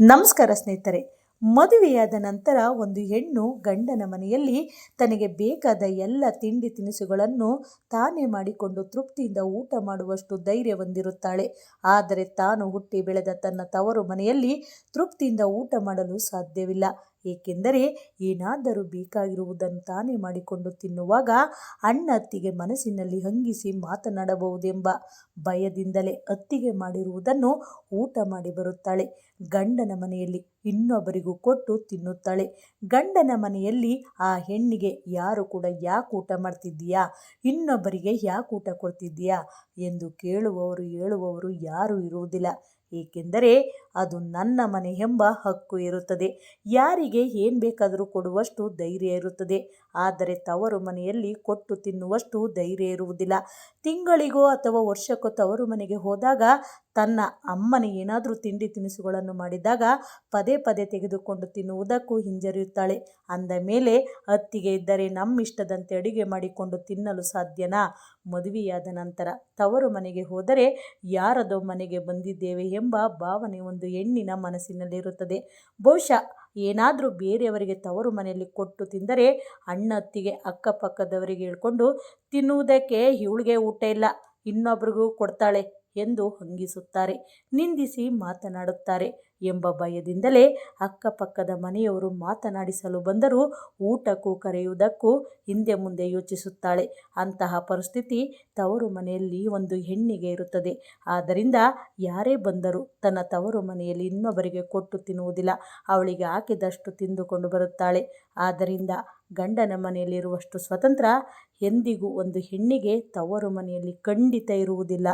ನಮಸ್ಕಾರ ಸ್ನೇಹಿತರೆ. ಮದುವೆಯಾದ ನಂತರ ಒಂದು ಹೆಣ್ಣು ಗಂಡನ ಮನೆಯಲ್ಲಿ ತನಗೆ ಬೇಕಾದ ಎಲ್ಲ ತಿಂಡಿ ತಿನಿಸುಗಳನ್ನು ತಾನೇ ಮಾಡಿಕೊಂಡು ತೃಪ್ತಿಯಿಂದ ಊಟ ಮಾಡುವಷ್ಟು ಧೈರ್ಯ ಹೊಂದಿರುತ್ತಾಳೆ. ಆದರೆ ತಾನು ಹುಟ್ಟಿ ಬೆಳೆದ ತನ್ನ ತವರು ಮನೆಯಲ್ಲಿ ತೃಪ್ತಿಯಿಂದ ಊಟ ಮಾಡಲು ಸಾಧ್ಯವಿಲ್ಲ. ಏಕೆಂದರೆ ಏನಾದರೂ ಬೇಕಾಗಿರುವುದನ್ನು ತಾನೇ ಮಾಡಿಕೊಂಡು ತಿನ್ನುವಾಗ ಅಣ್ಣತ್ತಿಗೆ ಮನಸ್ಸಿನಲ್ಲಿ ಹಂಗಿಸಿ ಮಾತನಾಡಬಹುದೆಂಬ ಭಯದಿಂದಲೇ ಅತ್ತಿಗೆ ಮಾಡಿರುವುದನ್ನು ಊಟ ಮಾಡಿ ಬರುತ್ತಾಳೆ. ಗಂಡನ ಮನೆಯಲ್ಲಿ ಇನ್ನೊಬ್ಬರಿಗೂ ಕೊಟ್ಟು ತಿನ್ನುತ್ತಾಳೆ. ಗಂಡನ ಮನೆಯಲ್ಲಿ ಆ ಹೆಣ್ಣಿಗೆ ಯಾರು ಕೂಡ ಯಾಕೆ ಊಟ ಮಾಡ್ತಿದ್ದೀಯಾ? ಇನ್ನೊಬ್ಬರಿಗೆ ಯಾಕೆ ಊಟ ಕೊಡ್ತಿದ್ದೀಯಾ? ಎಂದು ಕೇಳುವವರು ಹೇಳುವವರು ಯಾರೂ ಇರುವುದಿಲ್ಲ. ಏಕೆಂದರೆ ಅದು ನನ್ನ ಮನೆ ಎಂಬ ಹಕ್ಕು ಇರುತ್ತದೆ. ಯಾರಿಗೆ ಏನು ಬೇಕಾದರೂ ಕೊಡುವಷ್ಟು ಧೈರ್ಯ ಇರುತ್ತದೆ. ಆದರೆ ತವರು ಮನೆಯಲ್ಲಿ ಕೊಟ್ಟು ತಿನ್ನುವಷ್ಟು ಧೈರ್ಯ ಇರುವುದಿಲ್ಲ. ತಿಂಗಳಿಗೋ ಅಥವಾ ವರ್ಷಕ್ಕೋ ತವರು ಮನೆಗೆ ಹೋದಾಗ ತನ್ನ ಅಮ್ಮನ ಏನಾದರೂ ತಿಂಡಿ ತಿನಿಸುಗಳನ್ನು ಮಾಡಿದಾಗ ಪದೇ ಪದೇ ತೆಗೆದುಕೊಂಡು ತಿನ್ನುವುದಕ್ಕೂ ಹಿಂಜರಿಯುತ್ತಾಳೆ. ಅಂದ ಮೇಲೆ, ಅತ್ತಿಗೆ ಇದ್ದರೆ ನಮ್ಮ ಇಷ್ಟದಂತೆ ಅಡುಗೆ ಮಾಡಿಕೊಂಡು ತಿನ್ನಲು ಸಾಧ್ಯನಾ? ಮದುವೆಯಾದ ನಂತರ ತವರು ಮನೆಗೆ ಹೋದರೆ ಯಾರದೋ ಮನೆಗೆ ಬಂದಿದ್ದೇವೆ ಎಂಬ ಭಾವನೆ ಒಂದು ಹೆಣ್ಣಿನ ಮನಸ್ಸಿನಲ್ಲಿರುತ್ತದೆ. ಬಹುಶಃ ಏನಾದರೂ ಬೇರೆಯವರಿಗೆ ತವರು ಮನೆಯಲ್ಲಿ ಕೊಟ್ಟು ತಿಂದರೆ ಅಣ್ಣ, ಅತ್ತಿಗೆ ಅಕ್ಕಪಕ್ಕದವರಿಗೆ ಹೇಳ್ಕೊಂಡು ತಿನ್ನುವುದಕ್ಕೆ ಇವಳಿಗೆ ಊಟ ಇಲ್ಲ, ಇನ್ನೊಬ್ರಿಗೂ ಕೊಡ್ತಾಳೆ. ಎಂದು ಹಂಗಿಸುತ್ತಾರೆ. ನಿಂದಿಸಿ ಮಾತನಾಡುತ್ತಾರೆ ಎಂಬ ಭಯದಿಂದಲೇ ಅಕ್ಕಪಕ್ಕದ ಮನೆಯವರು ಮಾತನಾಡಿಸಲು ಬಂದರೂ ಊಟಕ್ಕೂ ಕರೆಯುವುದಕ್ಕೂ ಹಿಂದೆ ಮುಂದೆ ಯೋಚಿಸುತ್ತಾಳೆ. ಅಂತಹ ಪರಿಸ್ಥಿತಿ ತವರು ಮನೆಯಲ್ಲಿ ಒಂದು ಹೆಣ್ಣಿಗೆ ಇರುತ್ತದೆ. ಆದ್ದರಿಂದ ಯಾರೇ ಬಂದರೂ ತನ್ನ ತವರು ಮನೆಯಲ್ಲಿ ಇನ್ನೊಬ್ಬರಿಗೆ ಕೊಟ್ಟು ತಿನ್ನುವುದಿಲ್ಲ. ಅವಳಿಗೆ ಹಾಕಿದಷ್ಟು ತಿಂದುಕೊಂಡು ಬರುತ್ತಾಳೆ. ಆದ್ದರಿಂದ ಗಂಡನ ಮನೆಯಲ್ಲಿರುವಷ್ಟು ಸ್ವತಂತ್ರ ಎಂದಿಗೂ ಒಂದು ಹೆಣ್ಣಿಗೆ ತವರು ಮನೆಯಲ್ಲಿ ಖಂಡಿತ ಇರುವುದಿಲ್ಲ.